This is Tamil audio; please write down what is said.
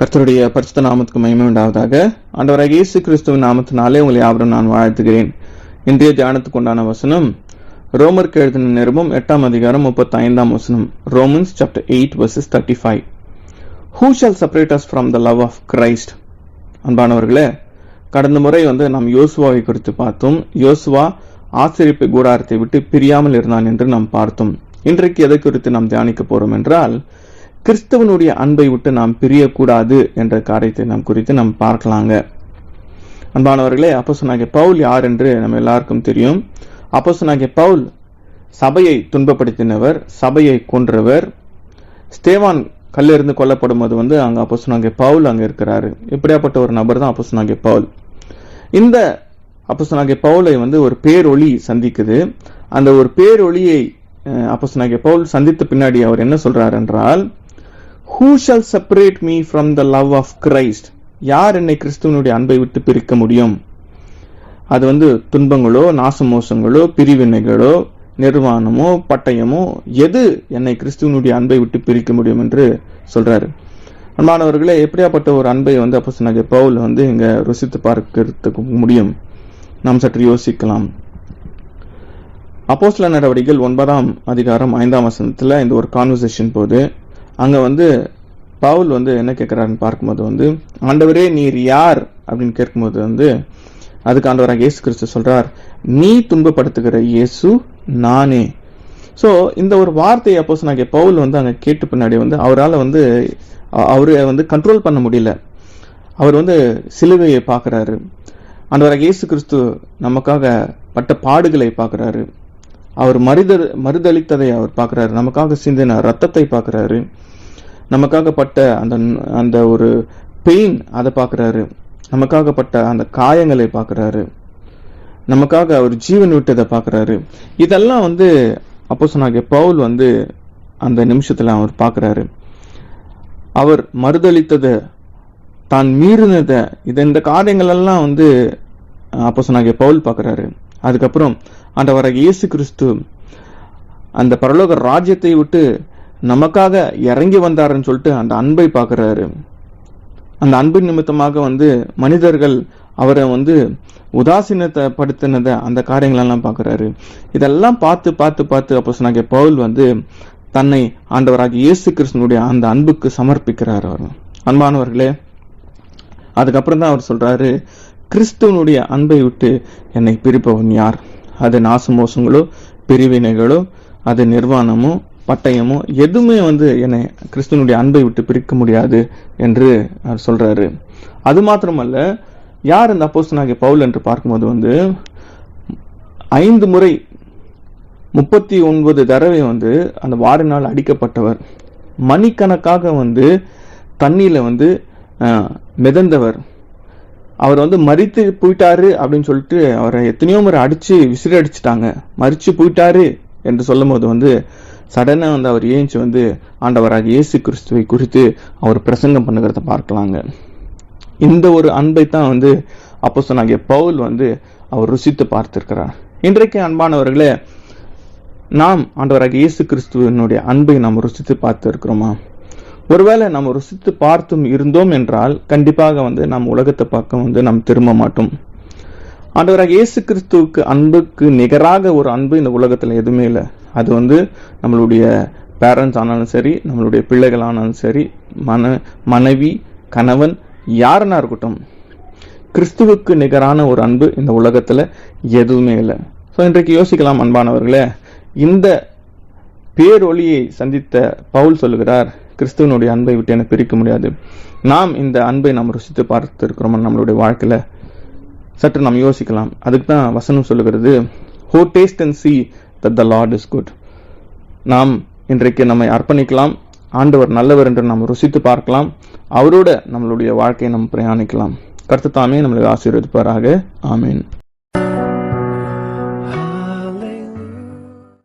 கர்த்தருடைய பரிசுத்த நாமத்துக்கு மகிமை உண்டாவதாக. ஆண்டவராக இயேசு கிறிஸ்துவின் நாமத்தினாலே உங்களை யாவரும் நான் வாழ்த்துகிறேன். இன்றைய தியானத்துக்கு உண்டான வசனம் ரோமருக்கு எழுதின நிருபம் எட்டாம் அதிகாரம் முப்பத்தி ஐந்தாம் வசனம் Romans chapter eight verses thirty five who shall separate us from the love of Christ அன்பானவர்களே கடந்த முறை வந்து நாம் யோசுவாவை குறித்து பார்த்தோம். யோசுவா ஆசிரியப்பு கூடாரத்தை விட்டு பிரியாமல் இருந்தான் என்று நாம் பார்த்தோம். இன்றைக்கு எதை குறித்து நாம் தியானிக்க போறோம் என்றால் கிறிஸ்தவனுடைய அன்பை விட்டு நாம் பிரியக்கூடாது என்ற காரியத்தை நாம் குறித்து நாம் பார்க்கலாங்க. அன்பானவர்களே அப்போசனாகிய பவுல் யார் என்று நம்ம எல்லாருக்கும் தெரியும். அப்போசனாகிய பவுல் சபையை துன்பப்படுத்தினவர் சபையை கொன்றவர். ஸ்டேவான் கல்லிருந்து கொல்லப்படும் போது வந்து அங்க அப்போசனாகிய பவுல் அங்கே இருக்கிறாரு. இப்படியாப்பட்ட ஒரு நபர் தான் அப்போசனாகிய பவுல். இந்த அப்போசனாகிய பவுலை வந்து ஒரு பேரொளி சந்திக்குது. அந்த ஒரு பேரொளியை அப்போ சொன்னாங்க பவுல் சந்தித்த பின்னாடி அவர் என்ன சொல்றார் என்றால் who shall separate me from the love of Christ யார் என்னை கிறிஸ்துவனுடைய அன்பை விட்டு பிரிக்க முடியும்? அது வந்து துன்பங்களோ நாசமோசங்களோ பிரிவினைகளோ நிர்வாணமோ பட்டயமோ எது என்னை கிறிஸ்துவனுடைய அன்பை விட்டு பிரிக்க முடியும் என்று சொல்றாரு. அன்பானவர்களே எப்படியாப்பட்ட ஒரு அன்பை வந்து அப்போ சொன்னாங்க பவுல் வந்து இங்க ருசித்து பார்க்கறதுக்கு முடியும்? நாம் சற்று யோசிக்கலாம். அப்போஸ்ல நடவடிக்கைகள் ஒன்பதாம் அதிகாரம் ஐந்தாம் வசனத்தில் இந்த ஒரு கான்வர்சேஷன் போது அங்கே வந்து பவுல் வந்து என்ன கேட்குறாருன்னு பார்க்கும்போது வந்து ஆண்டவரே நீர் யார்? அப்படின்னு கேட்கும்போது வந்து அதுக்கு ஆண்டவராக இயேசு கிறிஸ்து சொல்கிறார் நீ துன்பப்படுத்துகிற இயேசு நானே. ஸோ இந்த ஒரு வார்த்தையை அப்போ சொன்னாங்க பவுல் வந்து அங்கே கேட்டு பின்னாடி வந்து அவரால் வந்து அவரை வந்து கண்ட்ரோல் பண்ண முடியல. அவர் வந்து சிலுவையை பார்க்குறாரு. ஆண்டவராக இயேசு கிறிஸ்து நமக்காக பட்ட பாடுகளை பார்க்குறாரு. அவர் மறுத மறுதளித்ததை அவர் பார்க்குறாரு. நமக்காக சிந்தின ரத்தத்தை பார்க்குறாரு. நமக்காக பட்ட அந்த அந்த ஒரு பெயின் அதை பார்க்குறாரு. நமக்காக பட்ட அந்த காயங்களை பார்க்குறாரு. நமக்காக அவர் ஜீவன் விட்டதை பார்க்குறாரு. இதெல்லாம் வந்து அப்போ சொன்னாங்க பவுல் வந்து அந்த நிமிஷத்தில் அவர் பார்க்குறாரு. அவர் மறுதளித்ததை தான் மீறினதை இது இந்த காரியங்களெல்லாம் வந்து அப்போ சொன்னாங்க பவுல் பார்க்குறாரு. அதுக்கப்புறம் ஆண்டவராக இயேசு கிறிஸ்து அந்த பரலோக ராஜ்யத்தை விட்டு நமக்காக இறங்கி வந்தாருன்னு சொல்லிட்டு அந்த அன்பை பார்க்குறாரு. அந்த அன்பின் நிமித்தமாக வந்து மனிதர்கள் அவரை வந்து உதாசீனத்தை படுத்தினதை அந்த காரியங்களெல்லாம் பார்க்குறாரு. இதெல்லாம் பார்த்து பார்த்து பார்த்து அப்போ சொன்னாங்க பவுல் வந்து தன்னை ஆண்டவராக இயேசு கிருஷ்ணனுடைய அந்த அன்புக்கு சமர்ப்பிக்கிறார் அவர். அன்பானவர்களே அதுக்கப்புறம் தான் அவர் சொல்கிறாரு கிறிஸ்துவனுடைய அன்பை விட்டு என்னை பிரிப்பவன் யார்? அது நாசமோசங்களோ பிரிவினைகளோ அது நிர்வாணமோ பட்டயமோ எதுவுமே வந்து என்னை கிறிஸ்துவனுடைய அன்பை விட்டு பிரிக்க முடியாது என்று அவர் சொல்கிறாரு அது மாத்திரமல்ல யார் இந்த அப்போஸ்தலனாகிய பவுல் என்று பார்க்கும்போது வந்து ஐந்து முறை முப்பத்தி ஒன்பது தடவை வந்து அந்த வாரினால் அடிக்கப்பட்டவர். மணிக்கணக்காக வந்து தண்ணியில் வந்து மிதந்தவர். அவர் வந்து மறித்து போயிட்டாரு அப்படின்னு சொல்லிட்டு அவரை எத்தனையோ முறை அடிச்சு விசிறி அடிச்சிட்டாங்க மறிச்சு போயிட்டாரு என்று சொல்லும் போது வந்து சடனாக வந்து அவர் ஏஞ்சி வந்து ஆண்டவராக இயேசு கிறிஸ்துவை குறித்து அவர் பிரசங்கம் பண்ணுகிறத பார்க்கலாங்க. இந்த ஒரு அன்பை தான் வந்து அப்போ சொன்னாங்க பவுல் வந்து அவர் ருசித்து பார்த்திருக்கிறார். இன்றைக்கு அன்பானவர்களே நாம் ஆண்டவராக இயேசு கிறிஸ்துவனுடைய அன்பை நாம் ருசித்து பார்த்து இருக்கிறோமா ஒருவேளை நாம் ருசித்து பார்த்தும் இருந்தோம் என்றால் கண்டிப்பாக வந்து நாம் உலகத்தை பக்கம் வந்து நாம் திரும்ப மாட்டோம். ஆண்டவராக இயேசு கிறிஸ்துவுக்கு அன்புக்கு நிகராக ஒரு அன்பு இந்த உலகத்தில் எதுவுமே இல்லை. அது வந்து நம்மளுடைய பேரண்ட்ஸ் ஆனாலும் சரி நம்மளுடைய பிள்ளைகள் ஆனாலும் சரி மன மனைவி கணவன் யாருன்னா இருக்கட்டும் கிறிஸ்துவுக்கு நிகரான ஒரு அன்பு இந்த உலகத்தில் எதுவுமே இல்லை. ஸோ இன்றைக்கு யோசிக்கலாம் அன்பானவர்களே. இந்த பேரொளியை சந்தித்த பவுல் சொல்லுகிறார் கிறிஸ்துவனுடைய அன்பை விட்டு என பிரிக்க முடியாது. நாம் இந்த அன்பை நாம் ருசித்து பார்த்திருக்கிறோம் நம்மளுடைய வாழ்க்கையில்? சற்று நாம் யோசிக்கலாம். அதுக்கு தான் வசனம் சொல்லுகிறது O taste and see that the Lord is good நாம் இன்றைக்கு நம்மை அர்ப்பணிக்கலாம். ஆண்டவர் நல்லவர் என்று நாம் ருசித்து பார்க்கலாம். அவரோட நம்மளுடைய வாழ்க்கையை நாம் பிரயாணிக்கலாம். கருத்து தாமே நம்மளுக்கு ஆசீர்வதிப்பாராக. ஆமீன்.